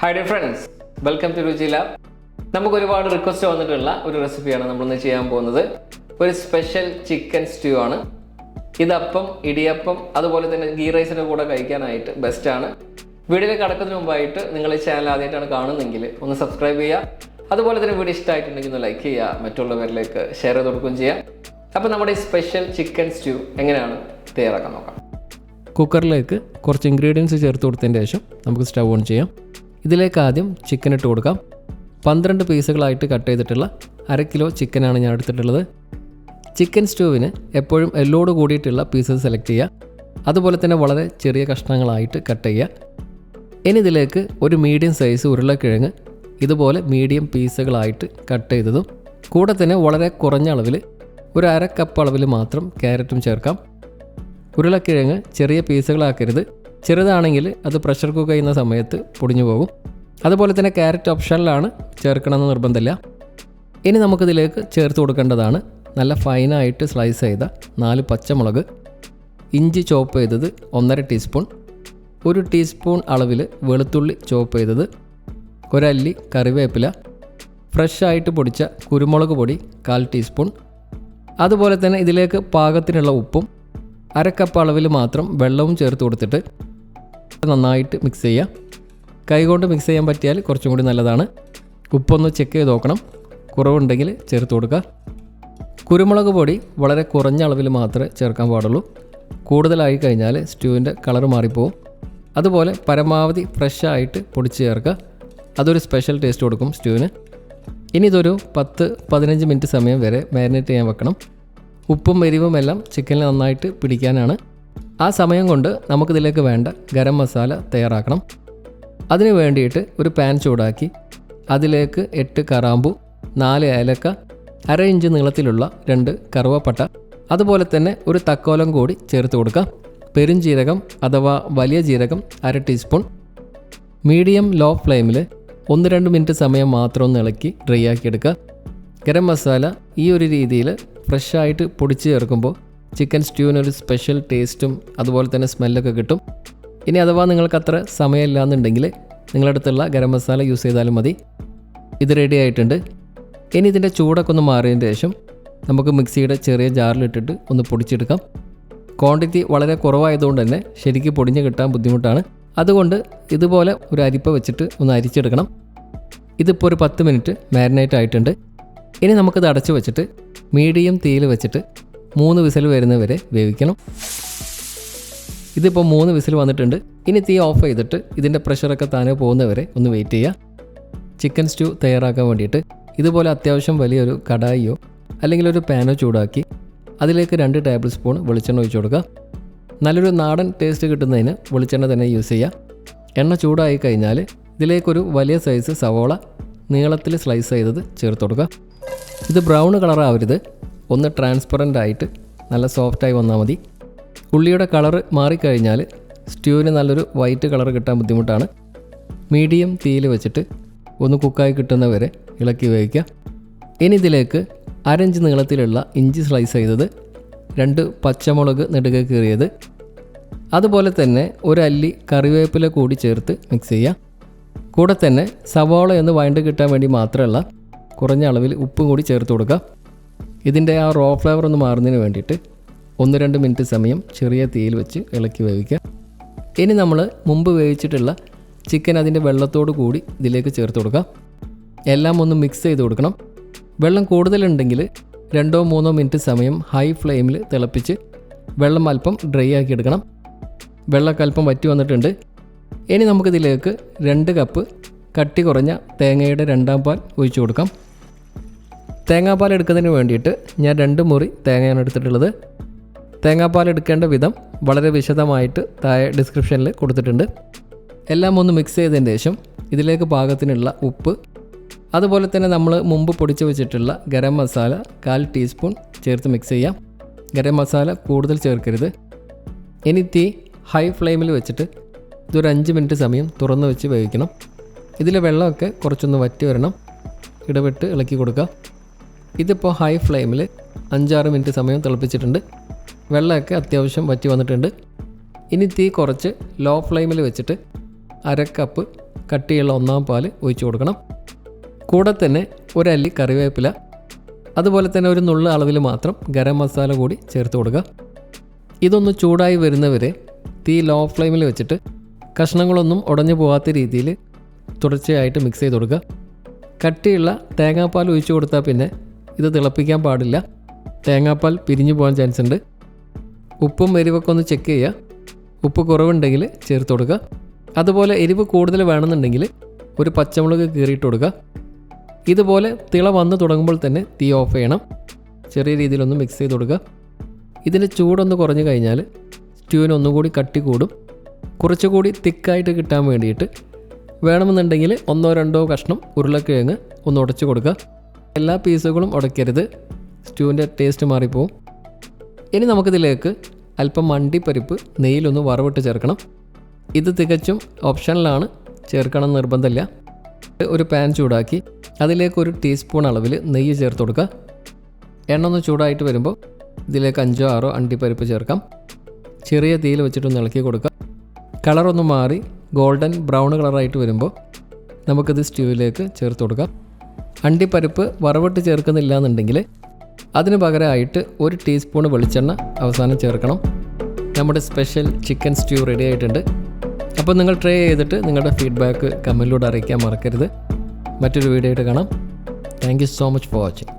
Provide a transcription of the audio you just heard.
Hi dear friends welcome to Ruchi lab നമുക്ക് ഒരുപാട് request വന്നിട്ടുള്ള ഒരു റെസിപ്പിയാണ് നമ്മളിന്ന് ചെയ്യാൻ പോകുന്നത്. ഒരു സ്പെഷ്യൽ ചിക്കൻ സ്റ്റ്യൂ ആണ്. ഇതപ്പം ഇടിയപ്പം അതുപോലെ തന്നെ ഗീ റൈസിന്റെ കൂടെ കഴിക്കാനായിട്ട് ബെസ്റ്റ് ആണ്. വീഡിയോയിൽ കടക്കുന്നതിന് മുമ്പായിട്ട് നിങ്ങൾ ഈ ചാനൽ ആദ്യമായിട്ടാണ് കാണുന്നെങ്കിൽ ഒന്ന് സബ്സ്ക്രൈബ് ചെയ്യുക. അതുപോലെ തന്നെ വീഡിയോ ഇഷ്ടമായിട്ടുണ്ടെങ്കിൽ ഒന്ന് ലൈക്ക് ചെയ്യുക. മറ്റുള്ളവരിലേക്ക് ഷെയർ ചെയ്ത് കൊടുക്കുകയും ചെയ്യാം. അപ്പോൾ നമ്മുടെ ഈ സ്പെഷ്യൽ ചിക്കൻ സ്റ്റ്യൂ എങ്ങനെയാണ് തയ്യാറാക്കാൻ നോക്കാം. കുക്കറിലേക്ക് കുറച്ച് ഇൻഗ്രീഡിയൻസ് ചേർത്ത് കൊടുത്തതിന് ശേഷം നമുക്ക് സ്റ്റവ് ഓൺ ചെയ്യാം. ഇതിലേക്ക് ആദ്യം ചിക്കൻ ഇട്ട് കൊടുക്കാം. പന്ത്രണ്ട് പീസുകളായിട്ട് കട്ട് ചെയ്തിട്ടുള്ള അര കിലോ ചിക്കനാണ് ഞാൻ എടുത്തിട്ടുള്ളത്. ചിക്കൻ സ്റ്റൂവിന് എപ്പോഴും എല്ലോട് കൂടിയിട്ടുള്ള പീസസ് സെലക്ട് ചെയ്യുക. അതുപോലെ തന്നെ വളരെ ചെറിയ കഷ്ണങ്ങളായിട്ട് കട്ട് ചെയ്യുക. ഇനി ഇതിലേക്ക് ഒരു മീഡിയം സൈസ് ഉരുളക്കിഴങ്ങ് ഇതുപോലെ മീഡിയം പീസുകളായിട്ട് കട്ട് ചെയ്തതും കൂടെ തന്നെ വളരെ കുറഞ്ഞ അളവിൽ ഒരു അര കപ്പ് അളവിൽ മാത്രം ക്യാരറ്റും ചേർക്കാം. ഉരുളക്കിഴങ്ങ് ചെറിയ പീസുകളാക്കരുത് ചെറുതാണെങ്കിൽ അത് പ്രഷർ കുക്ക് ചെയ്യുന്ന സമയത്ത് പൊടിഞ്ഞു പോകും. അതുപോലെ തന്നെ ക്യാരറ്റ് ഓപ്ഷനിലാണ് ചേർക്കണമെന്ന് നിർബന്ധമില്ല. ഇനി നമുക്കിതിലേക്ക് ചേർത്ത് കൊടുക്കേണ്ടതാണ് നല്ല ഫൈനായിട്ട് സ്ലൈസ് ചെയ്ത നാല് പച്ചമുളക്. ഇഞ്ചി ചോപ്പ് ചെയ്തത് ഒന്നര ടീസ്പൂൺ ഒരു ടീസ്പൂൺ അളവിൽ വെളുത്തുള്ളി ചോപ്പ് ചെയ്തത് ഒരല്ലി കറിവേപ്പില. ഫ്രഷായിട്ട് പൊടിച്ച കുരുമുളക് പൊടി കാൽ ടീസ്പൂൺ അതുപോലെ തന്നെ ഇതിലേക്ക് പാകത്തിനുള്ള ഉപ്പും അരക്കപ്പ് അളവിൽ മാത്രം വെള്ളവും ചേർത്ത് കൊടുത്തിട്ട് നന്നായിട്ട് മിക്സ് ചെയ്യുക. കൈകൊണ്ട് മിക്സ് ചെയ്യാൻ പറ്റിയാൽ കുറച്ചും കൂടി നല്ലതാണ്. ഉപ്പൊന്ന് ചെക്ക് ചെയ്ത് നോക്കണം. കുറവുണ്ടെങ്കിൽ ചേർത്ത് കൊടുക്കുക. കുരുമുളക് പൊടി വളരെ കുറഞ്ഞ അളവിൽ മാത്രമേ ചേർക്കാൻ പാടുള്ളൂ. കൂടുതലായി കഴിഞ്ഞാൽ സ്റ്റൂവിന്റെ കളർ മാറിപ്പോവും. അതുപോലെ പരമാവധി ഫ്രഷായിട്ട് പൊടിച്ച് ചേർക്കുക. അതൊരു സ്പെഷ്യൽ ടേസ്റ്റ് കൊടുക്കും സ്റ്റൂവിന് ഇനി ഇതൊരു പത്ത് പതിനഞ്ച് മിനിറ്റ് സമയം വരെ മാരിനേറ്റ് ചെയ്യാൻ വെക്കണം. ഉപ്പും എരിവും എല്ലാം ചിക്കനിൽ നന്നായിട്ട് പിടിക്കാനാണ്. ആ സമയം കൊണ്ട് നമുക്കിതിലേക്ക് വേണ്ട ഗരം മസാല തയ്യാറാക്കണം. അതിന് വേണ്ടിയിട്ട് ഒരു പാൻ ചൂടാക്കി അതിലേക്ക് എട്ട് കറാമ്പു നാല് ഏലക്ക അര ഇഞ്ച് നീളത്തിലുള്ള രണ്ട് കറുവപ്പട്ട അതുപോലെ തന്നെ ഒരു തക്കോലം കൂടി ചേർത്ത് കൊടുക്കാം. പെരുംജീരകം അഥവാ വലിയ ജീരകം അര ടീസ്പൂൺ മീഡിയം ലോ ഫ്ലെയിമിൽ ഒന്ന് രണ്ട് മിനിറ്റ് സമയം മാത്രം ഒന്ന് ഇളക്കി ഡ്രൈ ആക്കിയെടുക്കുക ഗരം മസാല ഈ ഒരു രീതിയിൽ ഫ്രഷായിട്ട് പൊടിച്ച് ചേർക്കുമ്പോൾ ചിക്കൻ സ്റ്റ്യൂവിനൊരു സ്പെഷ്യൽ ടേസ്റ്റും അതുപോലെ തന്നെ സ്മെല്ലൊക്കെ കിട്ടും. ഇനി അഥവാ നിങ്ങൾക്ക് അത്ര സമയമില്ല എന്നുണ്ടെങ്കിൽ അടുത്തുള്ള ഗരം മസാല യൂസ് ചെയ്താലും മതി. ഇത് റെഡി ആയിട്ടുണ്ട്. ഇനി ഇതിന്റെ ചൂടൊക്കെ ഒന്ന് മാറിയതിന് ശേഷം നമുക്ക് മിക്സിയുടെ ചെറിയ ജാറിലിട്ടിട്ട് ഒന്ന് പൊടിച്ചെടുക്കാം. ക്വാണ്ടിറ്റി വളരെ കുറവായതുകൊണ്ട് തന്നെ ശരിക്കും പൊടിഞ്ഞ് കിട്ടാൻ ബുദ്ധിമുട്ടാണ്. അതുകൊണ്ട് ഇതുപോലെ ഒരു അരിപ്പ വെച്ചിട്ട് ഒന്ന് അരിച്ചെടുക്കണം. ഇതിപ്പോൾ ഒരു പത്ത് മിനിറ്റ് മാരിനേറ്റ് ആയിട്ടുണ്ട്. ഇനി നമുക്കിത് അടച്ചു വെച്ചിട്ട് മീഡിയം തീയിൽ വെച്ചിട്ട് മൂന്ന് വിസിൽ വരുന്നവരെ വേവിക്കണം. ഇതിപ്പോൾ മൂന്ന് വിസിൽ വന്നിട്ടുണ്ട്. ഇനി തീ ഓഫ് ചെയ്തിട്ട് ഇതിന്റെ പ്രഷറൊക്കെ താനെ പോകുന്നവരെ ഒന്ന് വെയിറ്റ് ചെയ്യുക ചിക്കൻ സ്റ്റൂ തയ്യാറാക്കാൻ വേണ്ടിയിട്ട് ഇതുപോലെ അത്യാവശ്യം വലിയൊരു കടായിയോ അല്ലെങ്കിൽ ഒരു പാനോ ചൂടാക്കി അതിലേക്ക് രണ്ട് ടേബിൾ സ്പൂൺ വെളിച്ചെണ്ണ ഒഴിച്ചു കൊടുക്കുക. നല്ലൊരു നാടൻ ടേസ്റ്റ് കിട്ടുന്നതിന് വെളിച്ചെണ്ണ തന്നെ യൂസ് ചെയ്യുക എണ്ണ ചൂടായി കഴിഞ്ഞാൽ ഇതിലേക്കൊരു വലിയ സൈസ് സവോള നീളത്തിൽ സ്ലൈസ് ചെയ്തത് ചേർത്ത് കൊടുക്കുക. ഇത് ബ്രൗൺ കളറാവരുത് ഒന്ന് ട്രാൻസ്പെറന്റ് ആയിട്ട് നല്ല സോഫ്റ്റായി വന്നാൽ മതി. ഉള്ളിയുടെ കളറ് മാറിക്കഴിഞ്ഞാൽ സ്റ്റ്യൂവിന് നല്ലൊരു വൈറ്റ് കളർ കിട്ടാൻ ബുദ്ധിമുട്ടാണ്. മീഡിയം തീയിൽ വെച്ചിട്ട് ഒന്ന് കുക്കായി കിട്ടുന്നവരെ ഇളക്കി വേവിക്കുക. ഇനി ഇതിലേക്ക് അരഞ്ച് നീളത്തിലുള്ള ഇഞ്ചി സ്ലൈസ് ചെയ്തത് രണ്ട് പച്ചമുളക് നെടുക കീറിയത്. അതുപോലെ തന്നെ ഒരു അല്ലി കറിവേപ്പില കൂടി ചേർത്ത് മിക്സ് ചെയ്യുക. കൂടെ തന്നെ സവാള എന്ന് വഴണ്ട് കിട്ടാൻ വേണ്ടി മാത്രമല്ല കുറഞ്ഞ അളവിൽ ഉപ്പും കൂടി ചേർത്ത് കൊടുക്കുക. ഇതിന്റെ ആ റോ ഫ്ലേവർ ഒന്ന് മാറുന്നതിന് വേണ്ടിയിട്ട് ഒന്ന് രണ്ട് മിനിറ്റ് സമയം ചെറിയ തീയിൽ വെച്ച് ഇളക്കി വേവിക്കുക. ഇനി നമ്മൾ മുമ്പ് വേവിച്ചിട്ടുള്ള ചിക്കൻ അതിന്റെ വെള്ളത്തോട് കൂടി ഇതിലേക്ക് ചേർത്ത് കൊടുക്കുക എല്ലാം ഒന്ന് മിക്സ് ചെയ്ത് കൊടുക്കണം. വെള്ളം കൂടുതലുണ്ടെങ്കിൽ രണ്ടോ മൂന്നോ മിനിറ്റ് സമയം ഹൈ ഫ്ലെയിമിൽ തിളപ്പിച്ച് വെള്ളം അല്പം ഡ്രൈ ആക്കി എടുക്കണം. വെള്ളമൊക്കെ അല്പം വറ്റി വന്നിട്ടുണ്ട്. ഇനി നമുക്കിതിലേക്ക് രണ്ട് കപ്പ് കട്ടി കുറഞ്ഞ തേങ്ങയുടെ രണ്ടാം പാൽ ഒഴിച്ചു കൊടുക്കാം. തേങ്ങാപ്പാൽ എടുക്കുന്നതിന് വേണ്ടിയിട്ട് ഞാൻ രണ്ട് മുറി തേങ്ങയാണ് എടുത്തിട്ടുള്ളത്. തേങ്ങാപ്പാൽ എടുക്കേണ്ട വിധം വളരെ വിശദമായിട്ട് താഴെ ഡിസ്ക്രിപ്ഷനിൽ കൊടുത്തിട്ടുണ്ട്. എല്ലാം ഒന്ന് മിക്സ് ചെയ്തതിന് ശേഷം ഇതിലേക്ക് പാകത്തിനുള്ള ഉപ്പ് അതുപോലെ തന്നെ നമ്മൾ മുമ്പ് പൊടിച്ച് വെച്ചിട്ടുള്ള ഗരം മസാല കാൽ ടീസ്പൂൺ ചേർത്ത് മിക്സ് ചെയ്യാം. ഗരം മസാല കൂടുതൽ ചേർക്കരുത്. ഇനി തീ ഹൈ ഫ്ലെയിമിൽ വെച്ചിട്ട് ഇതൊരു അഞ്ച് മിനിറ്റ് സമയം തുറന്ന് വെച്ച് വേവിക്കണം. ഇതിലെ വെള്ളമൊക്കെ കുറച്ചൊന്ന് വറ്റി വരണം. ഇടവിട്ട് ഇളക്കി കൊടുക്കുക ഇതിപ്പോൾ ഹൈ ഫ്ലെയിമിൽ അഞ്ചാറ് മിനിറ്റ് സമയം തിളപ്പിച്ചിട്ടുണ്ട്. വെള്ളമൊക്കെ അത്യാവശ്യം വറ്റി വന്നിട്ടുണ്ട്. ഇനി തീ കുറച്ച് ലോ ഫ്ലെയിമിൽ വെച്ചിട്ട് അര കപ്പ് കട്ടിയുള്ള ഒന്നാം പാൽ ഒഴിച്ചു കൊടുക്കണം. കൂടെ തന്നെ ഒരല്ലി കറിവേപ്പില അതുപോലെ തന്നെ ഒരു നുള്ള അളവിൽ മാത്രം ഗരം മസാല കൂടി ചേർത്ത് കൊടുക്കുക. ഇതൊന്ന് ചൂടായി വരുന്നവരെ തീ ലോ ഫ്ലെയിമിൽ വെച്ചിട്ട് കഷ്ണങ്ങളൊന്നും ഉടഞ്ഞു പോകാത്ത രീതിയിൽ തുടർച്ചയായിട്ട് മിക്സ് ചെയ്ത് കൊടുക്കുക. കട്ടിയുള്ള തേങ്ങാപ്പാൽ ഒഴിച്ചു കൊടുത്താൽ പിന്നെ ഇത് തിളപ്പിക്കാൻ പാടില്ല. തേങ്ങാപ്പാൽ പിരിഞ്ഞു പോകാൻ ചാൻസ് ഉണ്ട്. ഉപ്പും എരിവൊക്കെ ഒന്ന് ചെക്ക് ചെയ്യുക. ഉപ്പ് കുറവുണ്ടെങ്കിൽ ചേർത്ത് കൊടുക്കുക. അതുപോലെ എരിവ് കൂടുതൽ വേണമെന്നുണ്ടെങ്കിൽ ഒരു പച്ചമുളക് കീറിയിട്ട് കൊടുക്കുക. ഇതുപോലെ തിള വന്ന് തുടങ്ങുമ്പോൾ തന്നെ തീ ഓഫ് ചെയ്യണം. ചെറിയ രീതിയിലൊന്ന് മിക്സ് ചെയ്ത് കൊടുക്കുക. ഇതിന്റെ ചൂടൊന്ന് കുറഞ്ഞു കഴിഞ്ഞാൽ സ്റ്റ്യൂവിന് ഒന്നുകൂടി കട്ടി കൂടും. കുറച്ചുകൂടി തിക്കായിട്ട് കിട്ടാൻ വേണ്ടിയിട്ട് വേണമെന്നുണ്ടെങ്കിൽ ഒന്നോ രണ്ടോ കഷ്ണം ഉരുളക്കിഴങ്ങ് ഒന്ന് ഉടച്ചു കൊടുക്കുക. എല്ലാ പീസുകളും ഉടയ്ക്കരുത് സ്റ്റൂവിന്റെ ടേസ്റ്റ് മാറിപ്പോവും. ഇനി നമുക്കിതിലേക്ക് അല്പം മണ്ടിപ്പരിപ്പ് നെയ്യിലൊന്ന് വറവിട്ട് ചേർക്കണം. ഇത് തികച്ചും ഓപ്ഷനിലാണ് ചേർക്കണം നിർബന്ധമില്ല. ഒരു പാൻ ചൂടാക്കി അതിലേക്ക് ഒരു ടീസ്പൂൺ അളവിൽ നെയ്യ് ചേർത്ത് കൊടുക്കുക. എണ്ണ ഒന്ന് ചൂടായിട്ട് വരുമ്പോൾ ഇതിലേക്ക് അഞ്ചോ ആറോ അണ്ടിപ്പരിപ്പ് ചേർക്കാം. ചെറിയ തീയിൽ വെച്ചിട്ടൊന്ന് ഇളക്കി കൊടുക്കുക. കളറൊന്ന് മാറി ഗോൾഡൻ ബ്രൗൺ കളറായിട്ട് വരുമ്പോൾ നമുക്കിത് സ്റ്റ്യൂവിലേക്ക് ചേർത്ത് കൊടുക്കാം. അണ്ടിപ്പരിപ്പ് വറവിട്ട് ചേർക്കുന്നില്ല എന്നുണ്ടെങ്കിൽ അതിന് പകരമായിട്ട് ഒരു ടീസ്പൂൺ വെളിച്ചെണ്ണ അവസാനം ചേർക്കണം. നമ്മുടെ സ്പെഷ്യൽ ചിക്കൻ സ്റ്റ്യൂ റെഡി ആയിട്ടുണ്ട്. അപ്പോൾ നിങ്ങൾ ട്രൈ ചെയ്തിട്ട് നിങ്ങളുടെ ഫീഡ്ബാക്ക് കമന്റിലൂടെ അറിയിക്കാൻ മറക്കരുത്. മറ്റൊരു വീഡിയോ ആയിട്ട് കാണാം. Thank so much for watching.